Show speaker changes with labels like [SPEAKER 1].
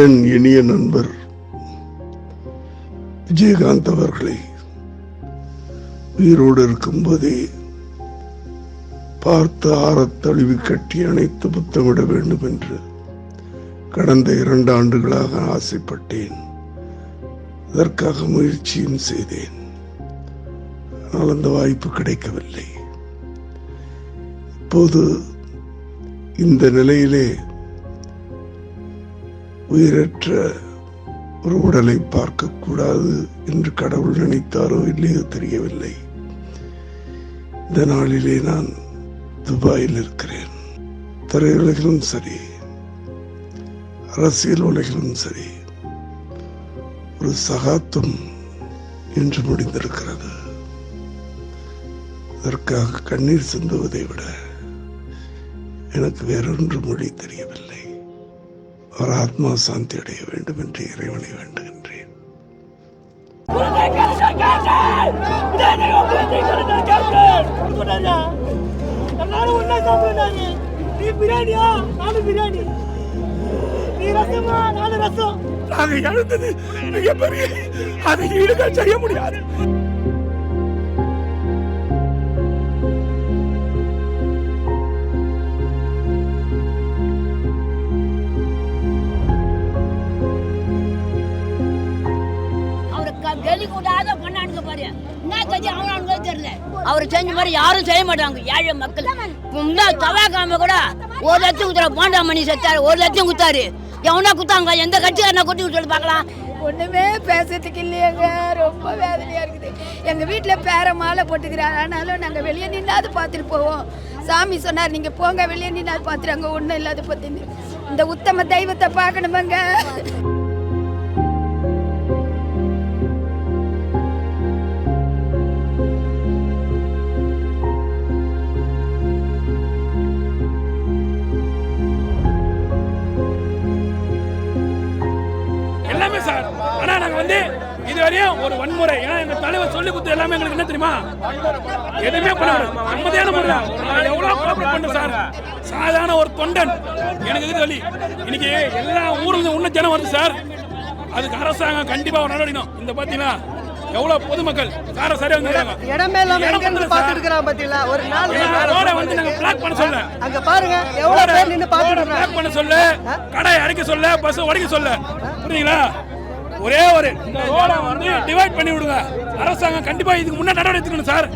[SPEAKER 1] என் இனிய நண்பர் விஜயகாந்த் அவர்களை உயிரோடு இருக்கும்போதே பார்த்து ஆறத் தழுவி கட்டி அணைத்து புத்தமிட வேண்டும் என்று கடந்த இரண்டு ஆண்டுகளாக ஆசைப்பட்டேன். அதற்காக முயற்சியும் செய்தேன். ஆனால் அந்த வாய்ப்பு கிடைக்கவில்லை. இப்போது இந்த நிலையிலே உயிரற்ற ஒரு உடலை பார்க்கக்கூடாது என்று கடவுள் நினைத்தாரோ இல்லையோ தெரியவில்லை. இந்த நாளிலே நான் துபாயில் இருக்கிறேன். திரையுலகிலும் சரி அரசியல் உலகிலும் சரி ஒரு சகாத்தம் என்று முடிந்திருக்கிறது. அதற்காக கண்ணீர் சிந்துவதை விட எனக்கு வேறொன்று மொழி தெரியவில்லை. அவர் ஆத்மா சாந்தி அடைய வேண்டும் என்று இறைவனை வேண்டுகின்றேன்.
[SPEAKER 2] எல்லாரும் ஒண்ணா சாப்பிடுறாங்க நீ பிரியாணியா நானும் பிரியாணி நீ ரசமா நானும் ரசம்
[SPEAKER 3] நாங்க எழுந்தது மிகப்பெரிய அதை ஈடுகள் செய்ய முடியாது.
[SPEAKER 4] கெலி கூடாத பண்ணானுங்க பாரு. என்ன கதி அவனானுங்க தெரியல. அவர் செஞ்ச மாதிரி யாரும் செய்ய மாட்டாங்க ஏழை மக்கள். இந்த தவாக்காம கூட ஒரு லட்சம் குத்துற பாண்டாமணி செத்தாரு ஒரு லட்சம் குத்தாரு எவனா குத்தாங்க எந்த கட்சிக்காரனா கொட்டி விட்டு பார்க்கலாம்?
[SPEAKER 5] ஒண்ணுமே பேசுறதுக்கு இல்லையங்க. ரொம்ப வேதனையா இருக்குது. எங்க வீட்டுல பேர மாலை போட்டுக்கிறார். ஆனாலும் நாங்க வெளியே நின்னாது பார்த்துட்டு போவோம். சாமி சொன்னார் நீங்க போங்க வெளியே நின்னாது பார்த்துட்டு அங்க ஒண்ணும் இல்லாத பத்தின்னு. இந்த உத்தம தெய்வத்தை பார்க்கணுமாங்க.
[SPEAKER 3] எல்லாமே சார். ஆனா நாங்க வந்து இதுவரையும் ஒரு வன்முறை. ஏன்னா எங்க தலைவர் சொல்லி கொடுத்து எல்லாமே எங்களுக்கு என்ன தெரியுமா? எதுவுமே பண்ண விடாது. முறை நான் எவ்வளவு கோஆபரேட் பண்றேன் சார். சாதாரண ஒரு தொண்டன். எனக்கு இது வழி இன்னைக்கு எல்லா ஊர்ல இன்னும் உன்ன ஜனம் வருது சார். அதுக்கு அரசாங்கம் கண்டிப்பா ஒரு நடவடிக்கணும் இந்த பார்த்தீங்கன்னா எவ்வளவு பொதுமக்கள்? கார சரியா வந்துருக்காங்க
[SPEAKER 6] இடமே இல்லாம எங்க இருந்து
[SPEAKER 3] சார்.
[SPEAKER 6] பாத்துட்டு இருக்கிறான் பாத்தீங்களா? ஒரு நாள்
[SPEAKER 3] ரோட வந்து நாங்க பிளாக் பண்ண சொல்ல
[SPEAKER 6] அங்க பாருங்க. எவ்வளவு பேர் நின்னு பாத்துட்டு
[SPEAKER 3] பிளாக் பண்ண சொல்ல. கடை அடைக்க சொல்ல பஸ் உடைக்க சொல்ல. புரியுங்களா ஒரே ஒரு இந்த ரோட வந்து டிவைட் பண்ணி விடுங்க. அரசாங்கம் கண்டிப்பா இதுக்கு முன்னாடி நடவடிக்கை எடுத்துக்கணும் சார்.